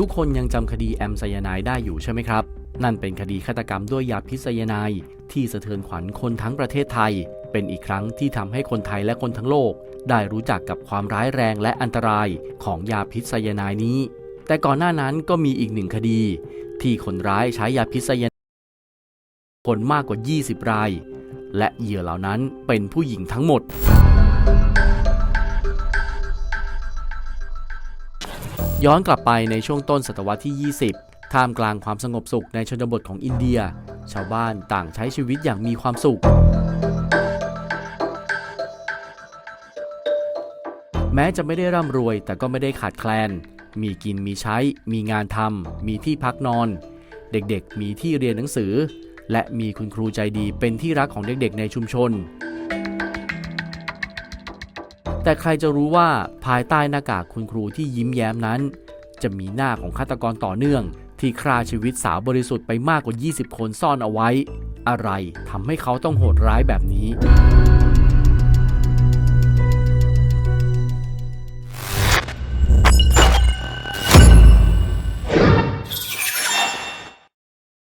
ทุกคนยังจำคดีแอมไซยาไนด์ได้อยู่ใช่ไหมครับ นั่นเป็นคดีฆาตกรรมด้วยยาพิษไซยาไนด์ที่สะเทือนขวัญคนทั้งประเทศไทย เป็นอีกครั้งที่ทำให้คนไทยและคนทั้งโลก ได้รู้จักกับความร้ายแรงและอันตรายของยาพิษไซยาไนด์นี้ แต่ก่อนหน้านั้นก็มีอีกหนึ่งคดี ที่คนร้ายใช้ยาพิษไซยาไนคนมากกว่า 20 ราย และเหยื่อเหล่านั้นเป็นผู้หญิงทั้งหมด ย้อนกลับไปในช่วงต้นศตวรรษที่ 20 ท่ามกลางความสงบสุขในชนบทของอินเดีย ชาวบ้านต่างใช้ชีวิตอย่างมีความสุข แม้จะไม่ได้ร่ำรวยแต่ก็ไม่ได้ขาดแคลน มีกินมีใช้ มีงานทำมีที่พักนอน เด็กๆ มีที่เรียนหนังสือ และมีคุณครูใจดีเป็นที่รักของเด็กๆ ในชุมชน แต่ใครจะรู้ว่าภายใต้หน้ากากคุณครูที่ยิ้มแย้มนั้น จะมีหน้าของฆาตกรต่อเนื่อง ที่ฆ่าชีวิตสาวบริสุทธิ์ไปมากกว่า 20 คนซ่อนเอาไว้ อะไรทำให้เขาต้องโหดร้ายแบบนี้